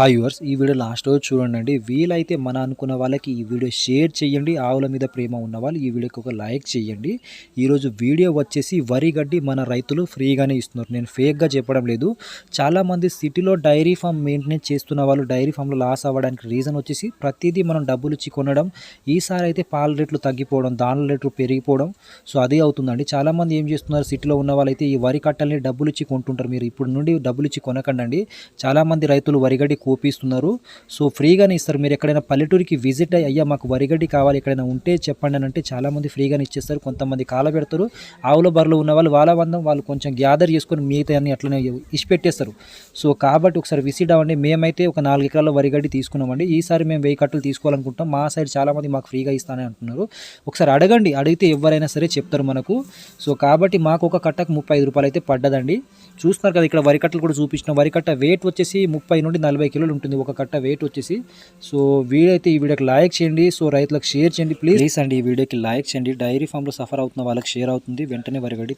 Hi యువర్స్ ఈ video last రోజు చూడండి వీలైతే మన అనుకున్న వాళ్ళకి ఈ వీడియో షేర్ చేయండి. ఆవుల మీద ప్రేమ ఉన్న వాళ్ళు ఈ వీడియోకి ఒక లైక్ చేయండి. ఈరోజు వీడియో వచ్చేసి వరి గడ్డి మన రైతులు ఫ్రీగానే ఇస్తున్నారు. నేను ఫేక్గా చెప్పడం లేదు. చాలామంది సిటీలో డైరీ ఫామ్ మెయింటెనెన్స్ చేస్తున్న వాళ్ళు డైరీ ఫామ్లో లాస్ అవ్వడానికి రీజన్ వచ్చేసి ప్రతిదీ మనం డబ్బులు ఇచ్చి కొనడం ఈసారి అయితే పాల రేట్లు తగ్గిపోవడం దానిల రేట్లు పెరిగిపోవడం. సో అదే అవుతుందండి. చాలామంది ఏం చేస్తున్నారు? సిటీలో ఉన్న వాళ్ళైతే ఈ వరి కట్టల్ని డబ్బులు ఇచ్చి కొంటుంటారు. మీరు ఇప్పుడు నుండి డబ్బులు ఇచ్చి కొనకండి చాలామంది రైతులు వరిగడ్డి ఒప్పిస్తున్నారు సో ఫ్రీగానే ఇస్తారు. మీరు ఎక్కడైనా పల్లెటూరికి విజిట్ అయ్యా మాకు వరిగడ్డి కావాలి ఎక్కడైనా ఉంటే చెప్పండి అని అంటే చాలామంది ఫ్రీగానే ఇచ్చేస్తారు. కొంతమంది కాల పెడతారు. ఆవుల బర్రెలు ఉన్న వాళ్ళు వాళ్ళ వందం వాళ్ళు కొంచెం గ్యాదర్ చేసుకొని మిగతా అన్ని అట్లనే ఇచ్చి పెట్టేస్తారు. సో కాబట్టి ఒకసారి విసిట్ అవ్వండి. మేమైతే ఒక నాలుగు ఎకరాల వరిగడ్డి తీసుకున్నామండి. ఈసారి మేము వెయ్యి కట్టలు తీసుకోవాలనుకుంటాం మా సైడ్ చాలామంది మాకు ఫ్రీగా ఇస్తానని అంటున్నారు. ఒకసారి అడగండి. అడిగితే ఎవరైనా సరే చెప్తారు మనకు. సో కాబట్టి మాకు ఒక కట్టకు ముప్పై ఐదు రూపాయలు అయితే పడ్డదండి. చూస్తున్నారు కదా ఇక్కడ వరి కట్టలు కూడా చూపించిన వరి కట్ట వెయిట్ వచ్చేసి ముప్పై నుండి నలభై కిలోలు ఉంటుంది. ఒక కట్ట వెయిట్ వచ్చేసి. సో వీడైతే ఈ వీడియోకి లైక్ చేయండి. సో రైతులకు షేర్ చేయండి ప్లీజ్ అండి ఈ వీడియోకి లైక్ చేయండి. డైరీ ఫామ్లో సఫర్ అవుతున్న వాళ్ళకి షేర్ అవుతుంది. వెంటనే వరిగడి